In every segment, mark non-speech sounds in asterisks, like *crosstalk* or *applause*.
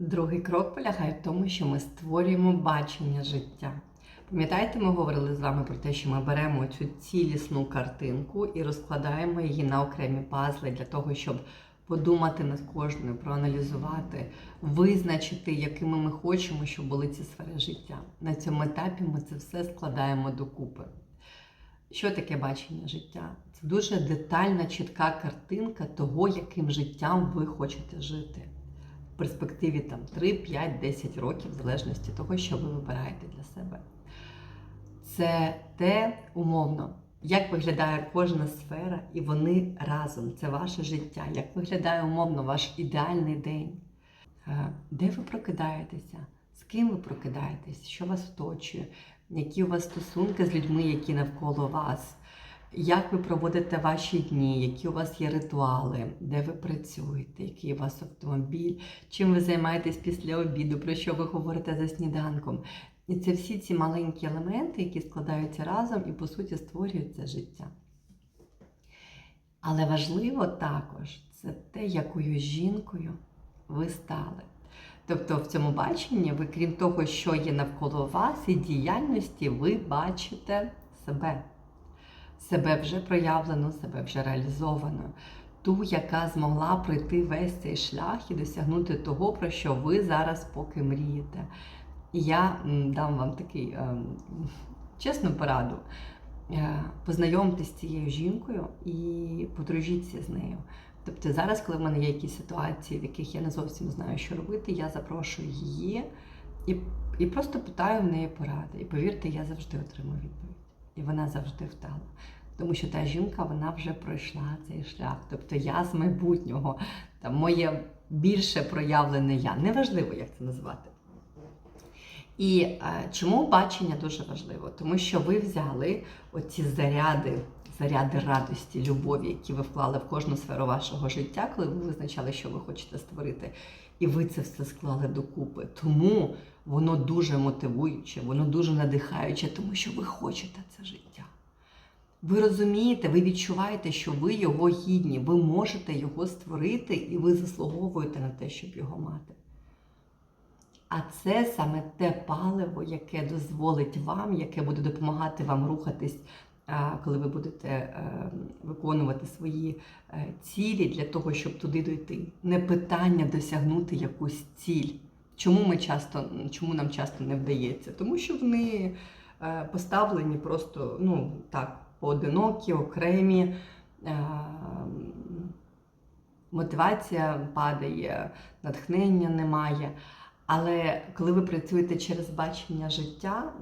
Другий крок полягає в тому, що ми створюємо бачення життя. Пам'ятаєте, ми говорили з вами про те, що ми беремо цю цілісну картинку і розкладаємо її на окремі пазли для того, щоб подумати над кожною, проаналізувати, визначити, якими ми хочемо, щоб були ці сфери життя. На цьому етапі ми це все складаємо докупи. Що таке бачення життя? Це дуже детальна, чітка картинка того, яким життям ви хочете жити. Перспективі там 3, 5, 10 років, в залежності того, що ви вибираєте для себе. Це те умовно, як виглядає кожна сфера, і вони разом. Це ваше життя. Як виглядає умовно ваш ідеальний день? Е, Де ви прокидаєтеся? З ким ви прокидаєтесь? Що вас оточує? Які у вас стосунки з людьми, які навколо вас? Як ви проводите ваші дні, які у вас є ритуали, де ви працюєте, який у вас автомобіль, чим ви займаєтесь після обіду, про що ви говорите за сніданком? І це всі ці маленькі елементи, які складаються разом і, по суті, створюють це життя. Але важливо також це те, якою жінкою ви стали. Тобто в цьому баченні, ви, крім того, що є навколо вас і діяльності, ви бачите себе. Себе вже проявлену, себе вже реалізовану. Ту, яка змогла пройти весь цей шлях і досягнути того, про що ви зараз поки мрієте. І я дам вам такий ем, чесну пораду. Е, Познайомтесь з цією жінкою і подружіться з нею. Тобто зараз, коли в мене є якісь ситуації, в яких я не зовсім знаю, що робити, я запрошую її і, і просто питаю в неї поради. І повірте, я завжди отримую відповідь. І вона завжди вдала. Тому що та жінка вона вже пройшла цей шлях. Тобто я з майбутнього, там моє більше проявлене я. Неважливо, як це назвати. І е, чому бачення дуже важливо? Тому що ви взяли оці заряди, заряди радості, любові, які ви вклали в кожну сферу вашого життя, коли ви визначали, що ви хочете створити, і ви це все склали докупи. Тому воно дуже мотивуюче, воно дуже надихаюче, тому що ви хочете це життя. Ви розумієте, ви відчуваєте, що ви його гідні, ви можете його створити, і ви заслуговуєте на те, щоб його мати. А це саме те паливо, яке дозволить вам, яке буде допомагати вам рухатись, коли ви будете е, виконувати свої е, цілі для того, щоб туди дойти. Не питання досягнути якусь ціль. Чому ми часто, чому нам часто не вдається? Тому що вони е, поставлені просто ну так, поодинокі, окремі. е, Мотивація падає, натхнення немає. Але коли ви працюєте через бачення життя,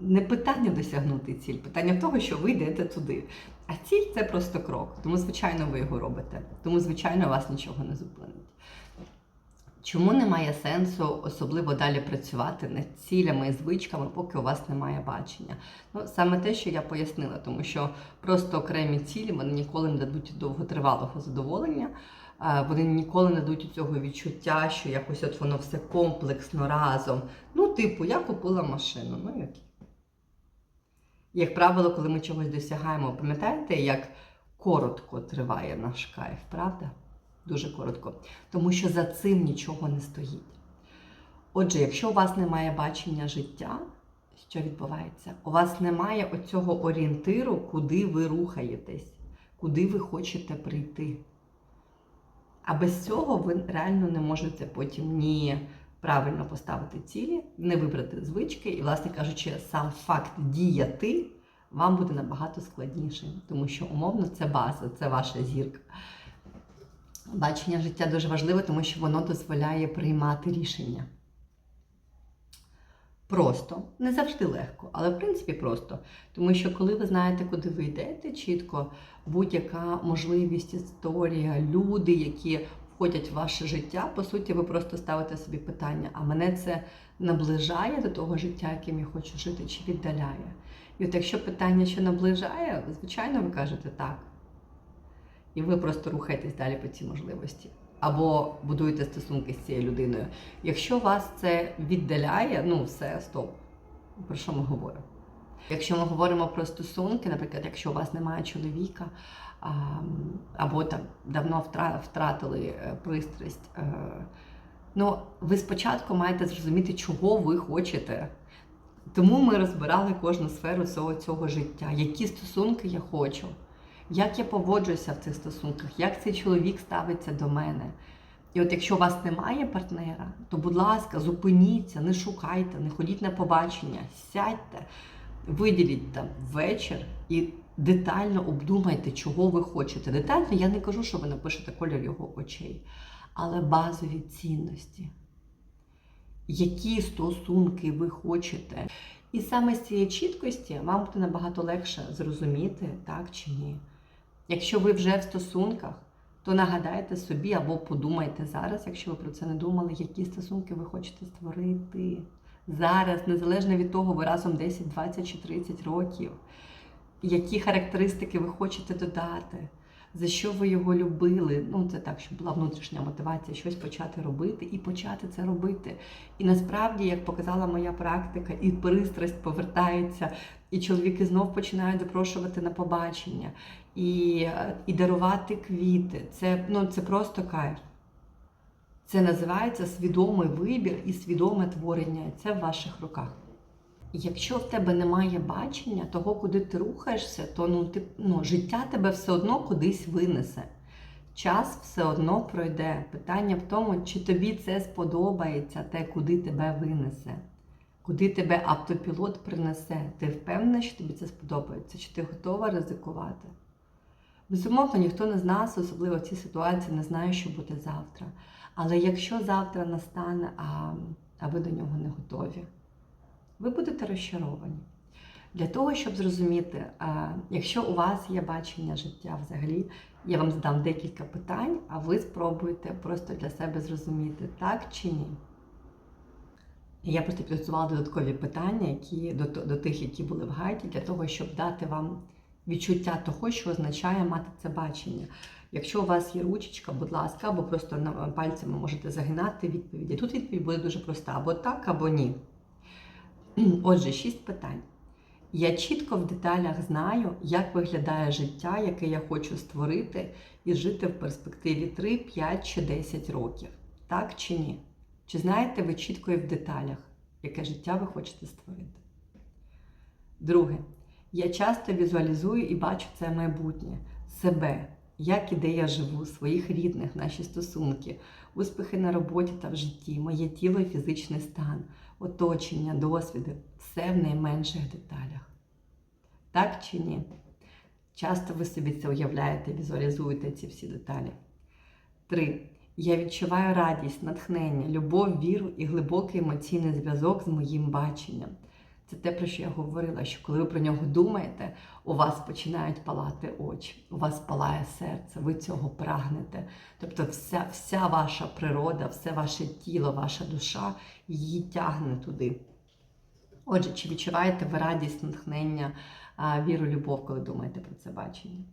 не питання досягнути ціль, питання того, що ви йдете туди. А ціль це просто крок. Тому, звичайно, ви його робите. Тому, звичайно, вас нічого не зупинить. Чому немає сенсу особливо далі працювати над цілями і звичками, поки у вас немає бачення? Ну, саме те, що я пояснила, тому що просто окремі цілі вони ніколи не дадуть довготривалого задоволення. Е, Вони ніколи не дадуть цього відчуття, що якось от воно все комплексно разом. Ну, типу, я купила машину. Ну які? Як правило, коли ми чогось досягаємо, пам'ятаєте, як коротко триває наш кайф, правда? Дуже коротко. Тому що за цим нічого не стоїть. Отже, якщо у вас немає бачення життя, що відбувається? У вас немає оцього орієнтиру, куди ви рухаєтесь, куди ви хочете прийти. А без цього ви реально не можете потім ні правильно поставити цілі, не вибрати звички, і, власне кажучи, сам факт діяти вам буде набагато складнішим, тому що умовно це база, це ваша зірка. Бачення життя дуже важливе, тому що воно дозволяє приймати рішення. Просто, не завжди легко, але в принципі просто. Тому що коли ви знаєте, куди ви йдете чітко, будь-яка можливість, історія, люди, які входять в ваше життя, по суті, ви просто ставите собі питання: а мене це наближає до того життя, яким я хочу жити, чи віддаляє? І от якщо питання, що наближає, звичайно, ви кажете так. І ви просто рухаєтесь далі по цій можливості. Або будуєте стосунки з цією людиною. Якщо вас це віддаляє, ну все, стоп. Про що ми говоримо? Якщо ми говоримо про стосунки, наприклад, якщо у вас немає чоловіка, або там давно втратили е, пристрасть, е, Ну, ви спочатку маєте зрозуміти, чого ви хочете. Тому ми розбирали кожну сферу цього, цього життя, які стосунки я хочу, як я поводжуся в цих стосунках, як цей чоловік ставиться до мене. І от якщо у вас немає партнера, то, будь ласка, зупиніться, не шукайте, не ходіть на побачення, сядьте, виділіть там вечір і детально обдумайте, чого ви хочете. Детально я не кажу, що ви напишете колір його очей, але базові цінності. Які стосунки ви хочете. І саме з цієї чіткості вам буде набагато легше зрозуміти, так чи ні. Якщо ви вже в стосунках, то нагадайте собі або подумайте зараз, якщо ви про це не думали, які стосунки ви хочете створити зараз, незалежно від того, ви разом 10, 20 чи 30 років, які характеристики ви хочете додати, за що ви його любили. Ну, це так, щоб була внутрішня мотивація щось почати робити і почати це робити. І насправді, як показала моя практика, і пристрасть повертається, і чоловіки знов починають запрошувати на побачення, і, і дарувати квіти. Це, ну, це просто кайф. Це називається свідомий вибір і свідоме творення. Це в ваших руках. Якщо в тебе немає бачення того, куди ти рухаєшся, то ну, ти, ну, життя тебе все одно кудись винесе. Час все одно пройде. Питання в тому, чи тобі це сподобається, те, куди тебе винесе, куди тебе автопілот принесе. Ти впевнений, що тобі це сподобається, чи ти готова ризикувати? Безумовно, ніхто не з нас, особливо в цій ситуації, не знає, що буде завтра. Але якщо завтра настане, а, а ви до нього не готові, ви будете розчаровані. Для того, щоб зрозуміти, якщо у вас є бачення життя взагалі, я вам задам декілька питань, а ви спробуйте просто для себе зрозуміти, так чи ні. Я просто підготувала додаткові питання, які до, до тих, які були в гайді, для того, щоб дати вам відчуття того, що означає мати це бачення. Якщо у вас є ручечка, будь ласка, або просто пальцями можете загинати відповіді. Тут відповідь буде дуже проста: або так, або ні. *clears throat* Отже, шість питань. Я чітко в деталях знаю, як виглядає життя, яке я хочу створити і жити в перспективі 3, 5 чи 10 років. Так чи ні? Чи знаєте ви чітко і в деталях, яке життя ви хочете створити? Друге. Я часто візуалізую і бачу це майбутнє, себе, як і де я живу, своїх рідних, наші стосунки, успіхи на роботі та в житті, моє тіло і фізичний стан, оточення, досвіди, все в найменших деталях. Так чи ні? Часто ви собі це уявляєте, візуалізуєте ці всі деталі. Три. Я відчуваю радість, натхнення, любов, віру і глибокий емоційний зв'язок з моїм баченням. Це те, про що я говорила, що коли ви про нього думаєте, у вас починають палати очі, у вас палає серце, ви цього прагнете. Тобто вся, вся ваша природа, все ваше тіло, ваша душа її тягне туди. Отже, чи відчуваєте ви радість, натхнення, віру, любов, коли думаєте про це бачення?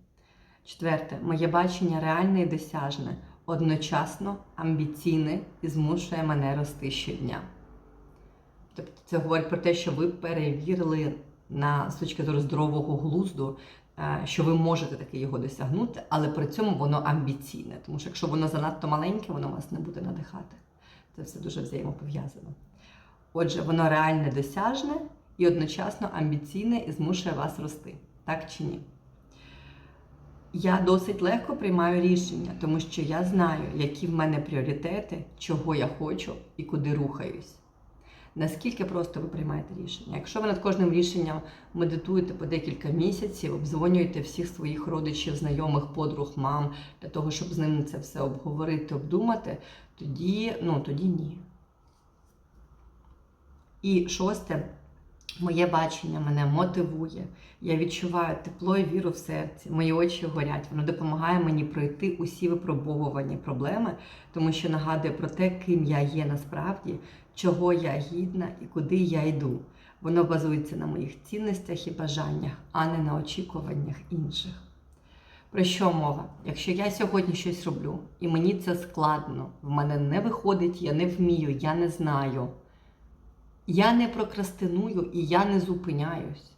Четверте, моє бачення реальне і досяжне, одночасно амбіційне і змушує мене рости щодня. Тобто це говорить про те, що ви перевірили на з точки зору здорового глузду, що ви можете таки його досягнути, але при цьому воно амбіційне. Тому що якщо воно занадто маленьке, воно вас не буде надихати. Це все дуже взаємопов'язано. Отже, воно реальне досяжне і одночасно амбіційне і змушує вас рости. Так чи ні? Я досить легко приймаю рішення, тому що я знаю, які в мене пріоритети, чого я хочу і куди рухаюсь. Наскільки просто ви приймаєте рішення? Якщо ви над кожним рішенням медитуєте по декілька місяців, обдзвонюєте всіх своїх родичів, знайомих, подруг, мам, для того, щоб з ними це все обговорити, обдумати, тоді, ну, тоді ні. І шосте, моє бачення мене мотивує. Я відчуваю тепло і віру в серці, мої очі горять. Воно допомагає мені пройти усі випробовувані проблеми, тому що нагадує про те, ким я є насправді, чого я гідна і куди я йду. Воно базується на моїх цінностях і бажаннях, а не на очікуваннях інших. Про що мова? Якщо я сьогодні щось роблю, і мені це складно, в мене не виходить, я не вмію, я не знаю. Я не прокрастиную і я не зупиняюсь.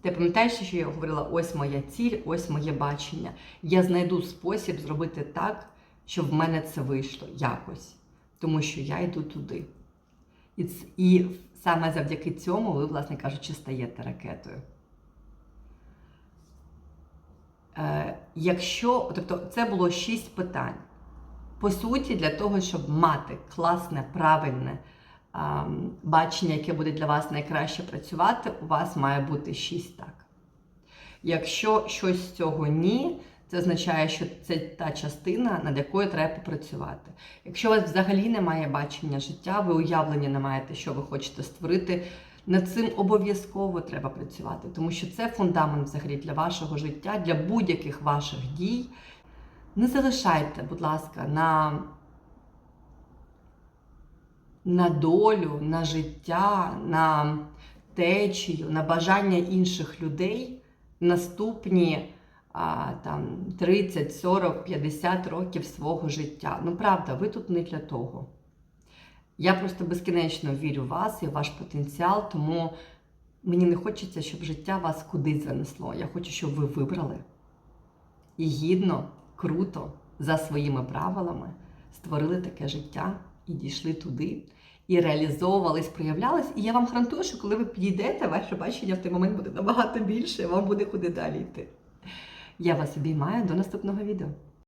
Ти пам'ятаєш, що я говорила: ось моя ціль, ось моє бачення. Я знайду спосіб зробити так, щоб в мене це вийшло якось. тому що я йду туди. І, і саме завдяки цьому ви, власне кажучи, стаєте ракетою. Е, якщо, тобто, це було шість питань. По суті, для того, щоб мати класне, правильне бачення, яке буде для вас найкраще працювати, у вас має бути шість так. Якщо щось з цього ні, це означає, що це та частина, над якою треба попрацювати. Якщо у вас взагалі немає бачення життя, ви уявлення не маєте, що ви хочете створити, над цим обов'язково треба працювати, тому що це фундамент взагалі для вашого життя, для будь-яких ваших дій. Не залишайте, будь ласка, на, на долю, на життя, на течію, на бажання інших людей наступні а, там, 30, 40, 50 років свого життя. Ну, правда, ви тут не для того. Я просто безкінечно вірю в вас і в ваш потенціал, тому мені не хочеться, щоб життя вас кудись занесло. Я хочу, щоб ви вибрали і гідно, круто, за своїми правилами створили таке життя і дійшли туди, і реалізовувались, проявлялись. І я вам гарантую, що коли ви підійдете, ваше бачення в той момент буде набагато більше, вам буде куди далі йти. Я вас обіймаю до наступного відео.